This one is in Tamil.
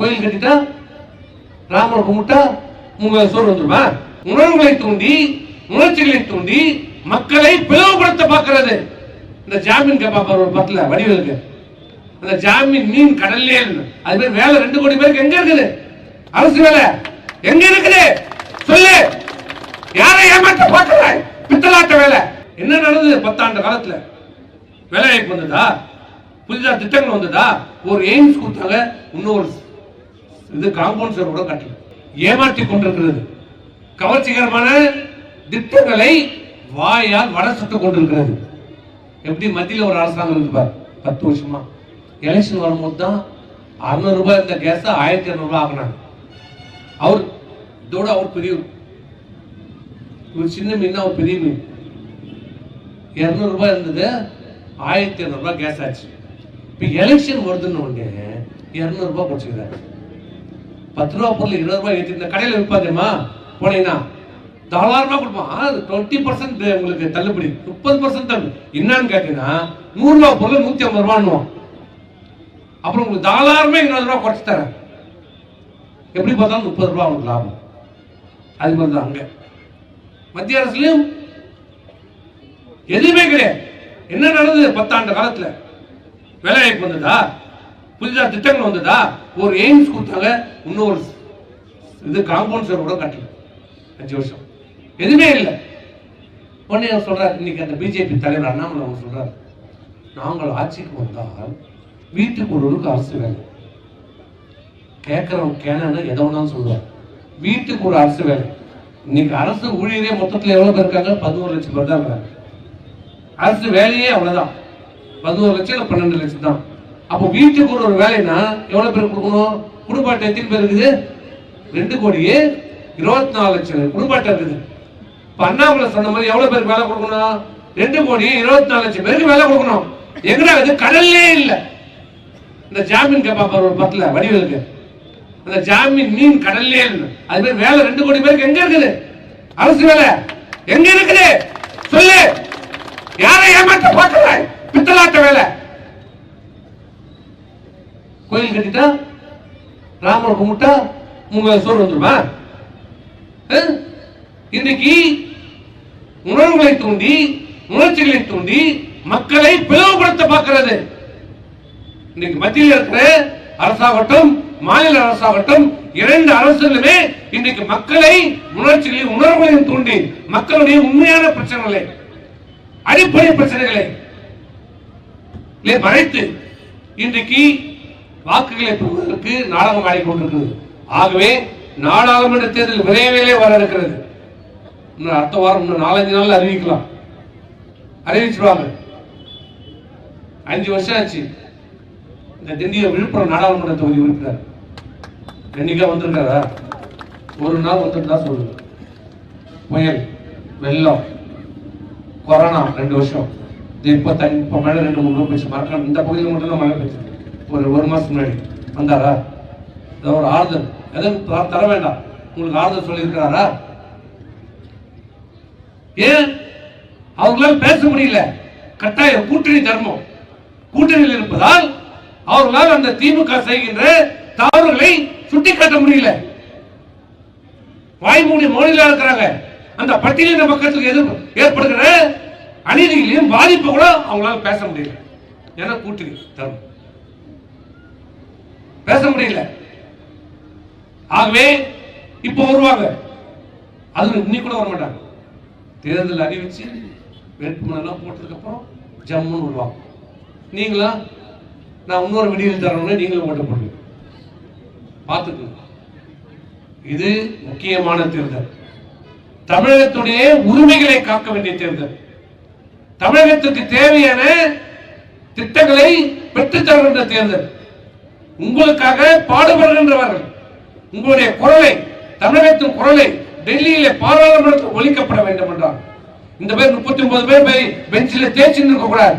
கோயில் கட்டிட்டா ராமனை கும்பிட்டா உங்க சோறு வந்துருமா? உணர்வுகளை தூண்டி உணர்ச்சிகளை தூண்டி மக்களை பிளவுபடுத்த பார்க்கிறது. இந்த ஜாமீன் கேப்பா பாரு ஒரு பத்துல வடிவலுக்கு அந்த ஜாமீன் மீன் கடல்லே அது மாதிரி வேலை ரெண்டு கோடி பேருக்கு எங்க இருக்குது? அரசு வேலை எங்க இருக்குது? சொல்லு. யாரை ஏமாற்ற பார்க்கிறாய் பித்தலாட்ட வேலை. என்ன நடந்தது பத்தாண்டு காலத்துல? வேலை வாய்ப்பு வந்ததா? புதிதாக திட்டங்கள் வந்ததா? ஒரு எய்ம்ஸ் கொடுத்தாங்க இன்னொரு இது காம்பவுண்ட் சுவர் கூட கட்டல. ஏமாற்றி கொண்டிருக்கிறது. கவர்ச்சிகரமான திட்டங்களை வாயால் வட சுட்டு கொண்டிருக்கிறது. எப்படி மத்தியில் ஒரு அரசாங்கம் இருப்பார் பத்து வருஷமா. எலெக்ஷன் வரும்போது தான் அறுநூறு ரூபாய் இருந்த கேஸ் ஆயிரத்தி இரநூறுபா ஆகினாங்க அவர் இதோட அவர் பெரிய இவர் சின்ன மீன் தான் அவர் பெரிய மீன். இரநூறுபா ரூபாய் இருந்தது ஆயிரத்தி இரநூறுபா கேஸ் ஆச்சு. இப்போ எலெக்ஷன் வருதுன்னு ஒன்று இரநூறுபா ரூபாய் குறைச்சிக்கிறாரு. பத்து ரூபா பொருள் இருபது ரூபாய் ஏற்றி கடையில் விற்பாதேம்மா போனீங்கன்னா தாராளமா கொடுப்பான் டுவெண்ட்டி பர்சன்ட் உங்களுக்கு தள்ளுபடி. முப்பது பர்சன்ட் தள்ளு. என்னன்னு கேட்டீங்கன்னா நூறுரூவா பொருள் நூற்றி ஐம்பது ரூபான்னு அப்புறம் உங்களுக்கு தாராளமா இருபது ரூபா குறைச்சி தரேன். எப்படி பார்த்தாலும் முப்பது ரூபா உங்களுக்கு லாபம். அது மாதிரி தான் அங்கே. மத்திய அரசுலையும் எதுவுமே கிடையாது. என்ன நடந்தது பத்தாண்டு காலத்தில்? வேலை வாய்ப்பு வந்ததா? புதிதாக திட்டங்கள் வந்ததா? ஒரு எய்ம்ஸ் கொடுத்தாங்க இன்னொரு இது காம்பவுண்ட் சார் கூட கட்டல. அஞ்சு வருஷம். எதுவுமே இல்லை. உடனே அவர் சொல்றாரு இன்னைக்கு அந்த பிஜேபி தலைவர் அண்ணாமலை அவங்க சொல்றாரு நாங்கள் ஆட்சிக்கு வந்தால் வீட்டுக்கு ஒருவருக்கு அரசு வேலை கேட்கறவங்க கேனன்னு எதை வேணாலும் சொல்லுவார் வீட்டுக்கு ஒரு அரசு வேலை இன்னைக்கு அரசு ஊழியரே மொத்தத்தில் எவ்வளோ பேர் இருக்காங்க? பதினோரு லட்சம் பேர் தான் இருக்காங்க. அரசு வேலையே அவ்வளோதான் பதினோரு லட்சம் இல்லை பன்னெண்டு லட்சம் தான். அப்போ வீட்டுக்கு ஒரு ஒரு வேலைனா எவ்வளவு பேர் கொடுக்கணும்? குடும்ப அட்டை எத்தனை பேர் இருக்குது? ரெண்டு கோடியே இருபத்தி நாலு லட்சம் குடும்ப அட்டை இருக்குது. இப்போ அண்ணாமலை சொன்ன மாதிரி எவ்வளவு பேருக்கு வேலை கொடுக்கணும்? ரெண்டு கோடி இருபத்தி நாலு லட்சம் பேருக்கு வேலை கொடுக்கணும். எங்கடா இது? கடல்லே இல்லை. இந்த ஜாமீன் கேப்பா ஒரு பத்துல வடிவேலுக்கு. அந்த ஜாமீன் மீன் கடல்லே இல்லை. அது மாதிரி வேலை. ரெண்டு கோடி பேருக்கு எங்க இருக்குது? அரசு வேலை. எங்க இருக்குது? சொல்லு. யாரை ஏமாற்ற பார்க்கிறாய் பித்தலாட்ட வேலை கோயில் கட்டிட்டா ராமனை கும்பிட்டா உங்க சோறு வந்துருமா? இன்னைக்கு உணர்வுகளை தூண்டி உணர்ச்சிகளை தூண்டி மக்களை பிளவுபடுத்த பார்க்கிறது. இன்னைக்கு மத்தியில் இருக்கிற அரசாகட்டும் மாநில அரசாகட்டும் இரண்டு அரசுகளுமே இன்னைக்கு மக்களை உணர்ச்சிகளையும் உணர்வுகளையும் தூண்டி மக்களுடைய உண்மையான பிரச்சனைகளை அடிப்படை பிரச்சனைகளை மறைத்து இன்றைக்கு வாக்குகளை பெறுவதற்கு நாடகம் ஆடிக்கொண்டிருக்கிறது ஆகவே நாடாளுமன்ற தேர்தல் விரைவிலே வர இருக்கிறது. இன்னும் அடுத்த வாரம் இன்னும் நாலஞ்சு நாள் அறிவிக்கலாம். அறிவிச்சிருவாங்க. அஞ்சு வருஷம் ஆச்சு. இந்த திண்டிய விழுப்புரம் நாடாளுமன்ற தொகுதி உறுப்பினர். என்னைக்கா வந்திருக்காரா? ஒரு நாள் வந்துட்டு தான் சொல்லுங்க புயல் வெள்ளம் கொரோனா ரெண்டு வருஷம். இப்போ தண்ணி இப்போ மழை ரெண்டு மூணு ரூபா மறக்க இந்த பகுதியில் மட்டும் தான் மழை பெய்யுது ஒரு ஒரு மாசம் முன்னாடி வந்தாரா? ஏதோ ஒரு ஆறுதல். எதுவும் தர வேண்டாம். உங்களுக்கு ஆறுதல் சொல்லியிருக்கிறாரா? ஏன்? அவங்களால பேச முடியல. கட்டாயம் கூட்டணி தர்மம். கூட்டணியில் இருப்பதால் அவர்களால் அந்த திமுக செய்கின்ற தவறுகளை சுட்டிக்காட்ட முடியல. வாய்மூடி மொழியில இருக்கிறாங்க. அந்த பட்டியலின மக்களுக்கு எது ஏற்படுகிற அநீதிகளையும் பாதிப்பு கூட அவங்களால பேச முடியல. ஏன்னா கூட்டணி தரும் பேச முடியல. ஆகவே இப்போ வருவாங்க. அது இன்னைக்கு கூட வர மாட்டாங்க தேர்தல் அறிவிச்சு வேட்புமனெல்லாம் போட்டதுக்கு அப்புறம் ஜம்முன்னு வருவாங்க. நீங்களா? நான் இன்னொரு விடியல் தரணும்னு நீங்களும் ஓட்ட போடுவீங்க பார்த்துக்கோங்க. இது முக்கியமான தேர்தல். தமிழகத்துடைய உரிமைகளை காக்க வேண்டிய தேர்தல். தமிழகத்துக்கு தேவையான திட்டங்களை பெற்றுத்தருகின்ற தேர்தல். உங்களுக்காக பாடுபடுகின்றவர்கள் உங்களுடைய குரலை தமிழகத்தின் குரலை டெல்லியில பாராளுமன்றத்தில் ஒழிக்கப்பட வேண்டும் என்றார் இந்த பேர் முப்பத்தி ஒன்பது பேர் போய் பெஞ்சில் தேய்ச்சி நிற்க கூடாது